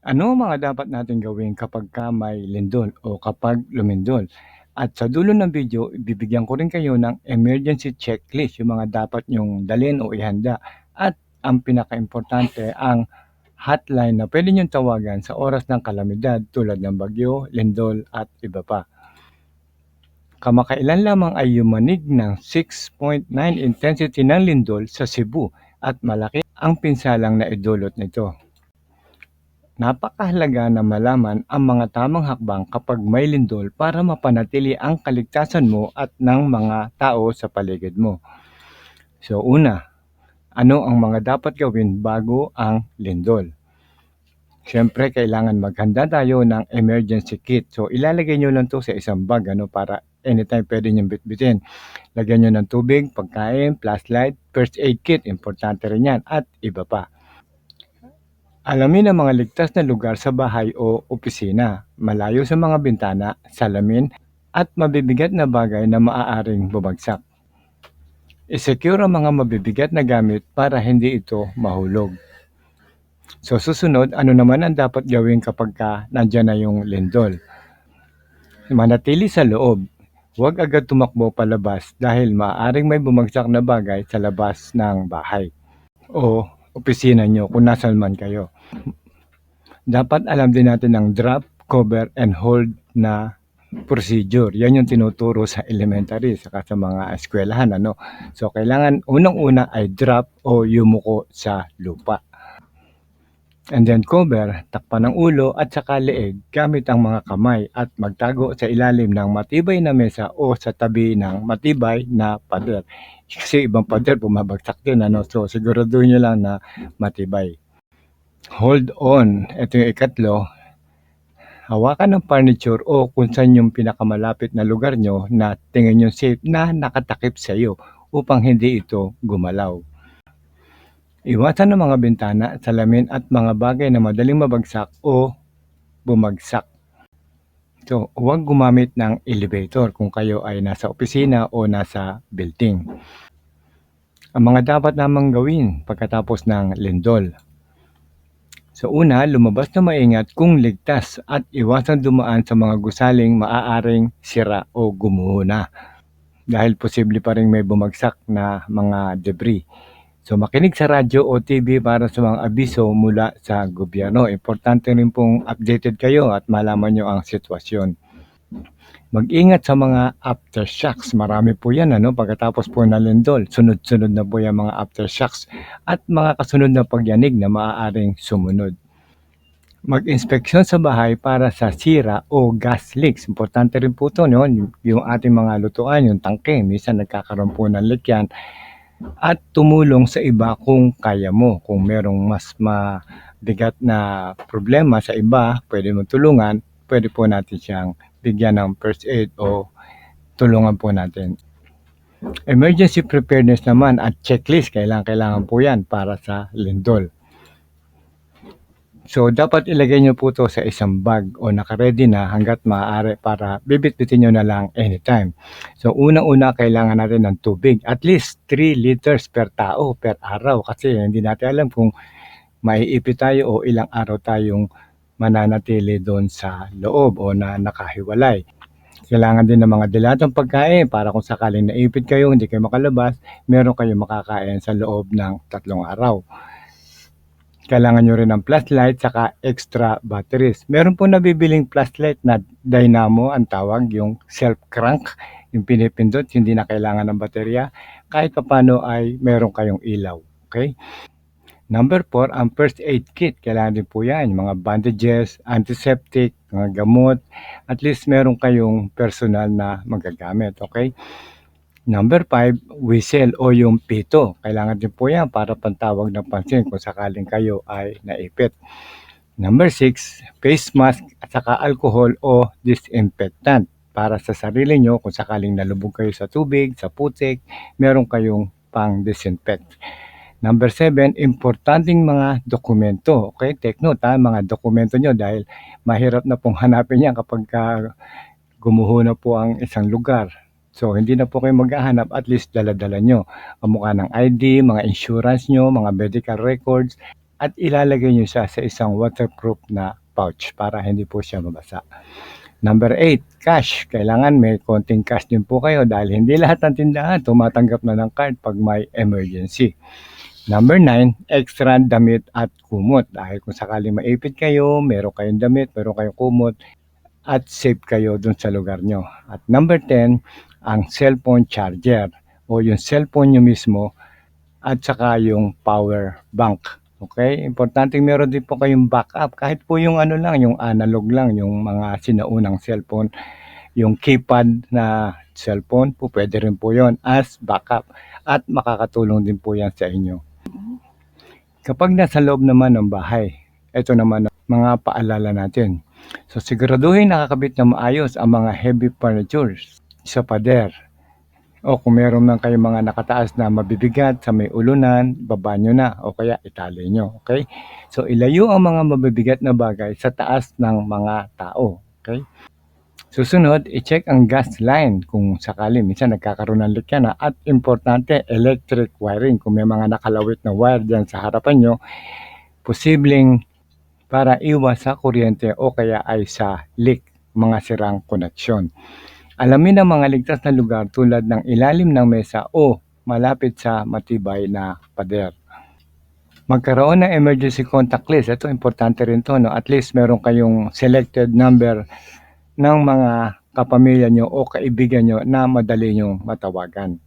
Ano mga dapat nating gawin kapagka may lindol o kapag lumindol? At sa dulo ng video, bibigyan ko rin kayo ng emergency checklist, yung mga dapat nyong dalhin o ihanda. At ang pinaka-importante, ang hotline na pwede nyong tawagan sa oras ng kalamidad tulad ng bagyo, lindol at iba pa. Kamakailan lamang ay yumanig ng 6.9 intensity ng lindol sa Cebu at malaki ang pinsalang na idulot nito. Napakahalaga na malaman ang mga tamang hakbang kapag may lindol para mapanatili ang kaligtasan mo at ng mga tao sa paligid mo. So una, ano ang mga dapat gawin bago ang lindol? Siyempre, kailangan maghanda tayo ng emergency kit. So, ilalagay nyo lang to sa isang bag ano, para anytime pwede nyo bitbitin. Lagyan nyo ng tubig, pagkain, flashlight, first aid kit, importante rin yan, at iba pa. Alamin ang mga ligtas na lugar sa bahay o opisina, malayo sa mga bintana, salamin, at mabibigat na bagay na maaaring bumagsak. I-secure ang mga mabibigat na gamit para hindi ito mahulog. So susunod, ano naman ang dapat gawin kapag ka nandyan na yung lindol? Manatili sa loob. Huwag agad tumakbo palabas dahil maaaring may bumagsak na bagay sa labas ng bahay o opisina nyo kung nasan man kayo. Dapat alam din natin ang drop, cover, and hold na procedure. Yan yung tinuturo sa elementary saka sa mga eskwelahan. Ano? So, kailangan unang-una ay drop o yumuko sa lupa. And then cover, takpan ng ulo at saka leeg gamit ang mga kamay at magtago sa ilalim ng matibay na mesa o sa tabi ng matibay na pader. Kasi ibang pader bumabagsak din. Ano? So siguraduhin nyo lang na matibay. Hold on. Ito yung ikatlo. Hawakan ng furniture o kung saan yung pinakamalapit na lugar nyo na tingin nyo safe na nakatakip sa iyo upang hindi ito gumalaw. Iwasan ng mga bintana, salamin at mga bagay na madaling mabagsak o bumagsak. So, huwag gumamit ng elevator kung kayo ay nasa opisina o nasa building. Ang mga dapat namang gawin pagkatapos ng lindol. So una, lumabas na maingat kung ligtas at iwasan dumaan sa mga gusaling maaaring sira o gumuho na dahil posible pa rin may bumagsak na mga debris. So makinig sa radyo o TV para sa mga abiso mula sa gobyerno. Importante rin pong updated kayo at malaman nyo ang sitwasyon. Mag-ingat sa mga aftershocks. Marami po yan ano, pagkatapos po na lindol. Sunod-sunod na po yung mga aftershocks at mga kasunod na pagyanig na maaaring sumunod. Mag-inspeksyon sa bahay para sa sira o gas leaks. Importante rin po ito, no? yung ating mga lutuan, yung tangke. Minsan nagkakaroon po ng leak yan at tumulong sa iba kung kaya mo. Kung merong mas mabigat na problema sa iba, pwede mo tulungan, pwede po natin siyang bigyan ng first aid o tulungan po natin. Emergency preparedness naman at checklist, kailangan kailangan po yan para sa lindol. So, dapat ilagay nyo po to sa isang bag o nakaready na hanggat maaari para bibit-bitin nyo na lang anytime. So, unang-una kailangan natin ng tubig. At least 3 liters per tao per araw kasi hindi natin alam kung maiipit tayo o ilang araw tayong mananatili doon sa loob o na nakahiwalay. Kailangan din ng mga dilatong pagkain para kung sakaling naipit kayo, hindi kayo makalabas, meron kayo makakain sa loob ng tatlong araw kailangan nyo rin ng flashlight saka extra batteries. Meron po nabibiling flashlight na dynamo ang tawag, yung self crank, yung pinipindot, hindi na kailangan ng baterya. Kahit paano ay meron kayong ilaw. Okay? Number 4, ang first aid kit. Kailangan din po yan. Mga bandages, antiseptic, mga gamot. At least meron kayong personal na magagamit. Okay? Number 5, whistle o yung pito. Kailangan din po yan para pantawag ng pansin kung sakaling kayo ay naipit. Number 6, face mask at saka alcohol o disinfectant para sa sarili nyo kung sakaling nalubog kayo sa tubig, sa putik, meron kayong pang disinfect. Number 7, importanteng mga dokumento. Okay, take note ha, mga dokumento nyo dahil mahirap na pong hanapin yan kapag ka gumuho na po ang isang lugar So, hindi na po kayo maghahanap, at least dala-dala nyo. Kamukha ng ID, mga insurance nyo, mga medical records, at ilalagay nyo siya sa isang waterproof na pouch para hindi po siya mabasa. Number 8, cash. Kailangan may konting cash din po kayo dahil hindi lahat ng tindahan tumatanggap na ng card pag may emergency. Number 9, extra damit at kumot. Dahil kung sakaling maipit kayo, meron kayong damit, meron kayong kumot, at safe kayo dun sa lugar nyo. At number 10, ang cellphone charger o yung cellphone nyo mismo at saka yung power bank. Okay? Importante meron din po kayong backup. Kahit po yung ano lang, yung analog lang, yung mga sinaunang cellphone, yung keypad na cellphone po, pwede rin po yon as backup. At makakatulong din po yan sa inyo. Kapag nasa loob naman ng bahay, ito naman ang mga paalala natin. So siguraduhin nakakabit na maayos ang mga heavy furnitures sa pader o kung meron man kayong mga nakataas na mabibigat sa may ulunan, baba nyo na o kaya itali nyo. Okay? So ilayo ang mga mabibigat na bagay sa taas ng mga tao. Okay? Susunod, i-check ang gas line kung sakali minsan nagkakaroon ng likyana at importante electric wiring kung may mga nakalawit na wire dyan sa harapan nyo posibleng para iwas sa kuryente o kaya ay sa leak mga sirang koneksyon. Alamin ang mga ligtas na lugar tulad ng ilalim ng mesa o malapit sa matibay na pader. Magkaroon ng emergency contact list. Ito importante rin to. No? At least meron kayong selected number ng mga kapamilya nyo o kaibigan nyo na madali nyo matawagan.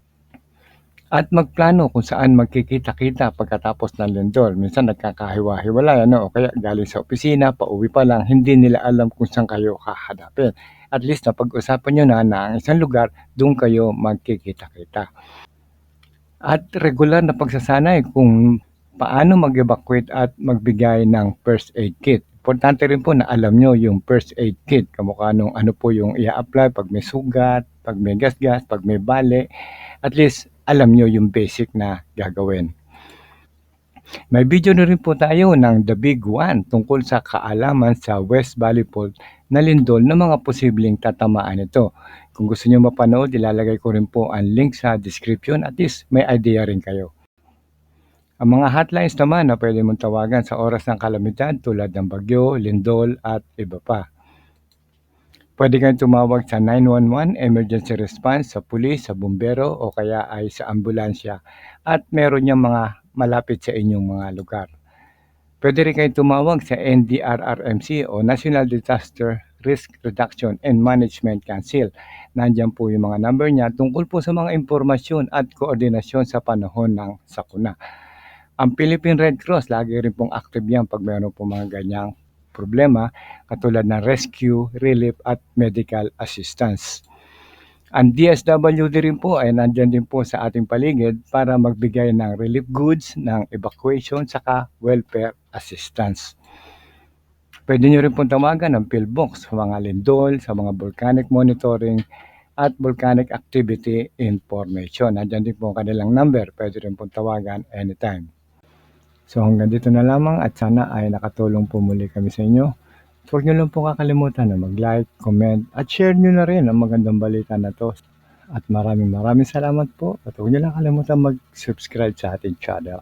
At magplano kung saan magkikita-kita pagkatapos ng lindol. Minsan nagkakahiwa-hiwalay ano, o kaya galing sa opisina, pauwi pa lang, hindi nila alam kung saan kayo hahanapin at least na pag-usapan nyo na na ang isang lugar, doon kayo magkikita-kita. At regular na pagsasanay kung paano mag-evacuate at magbigay ng first aid kit. Importante rin po na alam nyo yung first aid kit, kamukha nung ano po yung i-apply pag may sugat, pag may gas-gas, pag may bale. At least alam nyo yung basic na gagawin. May video na rin po tayo ng The Big One tungkol sa kaalaman sa West Valley Fault na lindol ng mga posibleng tatamaan ito. Kung gusto nyo mapanood, ilalagay ko rin po ang link sa description at least may idea rin kayo. Ang mga hotlines naman na pwede mong tawagan sa oras ng kalamidad tulad ng bagyo, lindol at iba pa. Pwede kayong tumawag sa 911 emergency response sa pulis, sa bumbero o kaya ay sa ambulansya at meron niyang mga malapit sa inyong mga lugar. Pwede rin kayong tumawag sa NDRRMC o National Disaster Risk Reduction and Management Council. Nandiyan po yung mga number niya tungkol po sa mga impormasyon at koordinasyon sa panahon ng sakuna. Ang Philippine Red Cross, lagi rin pong active yan pag mayroon po mga ganyang problema katulad ng rescue, relief at medical assistance. Ang DSWD rin po ay nandyan din po sa ating paligid para magbigay ng relief goods, ng evacuation, saka welfare assistance. Pwede nyo rin pong tawagan ng pillbox sa mga lindol, sa mga volcanic monitoring, at volcanic activity information. Nandyan din po ang kanilang number. Pwede rin pong tawagan anytime. So hanggang dito na lamang at sana ay nakatulong po muli kami sa inyo. Huwag nyo lang po kakalimutan na mag-like, comment, at share nyo na rin ang magandang balita na to. At maraming maraming salamat po. At huwag nyo lang kalimutan mag-subscribe sa ating channel.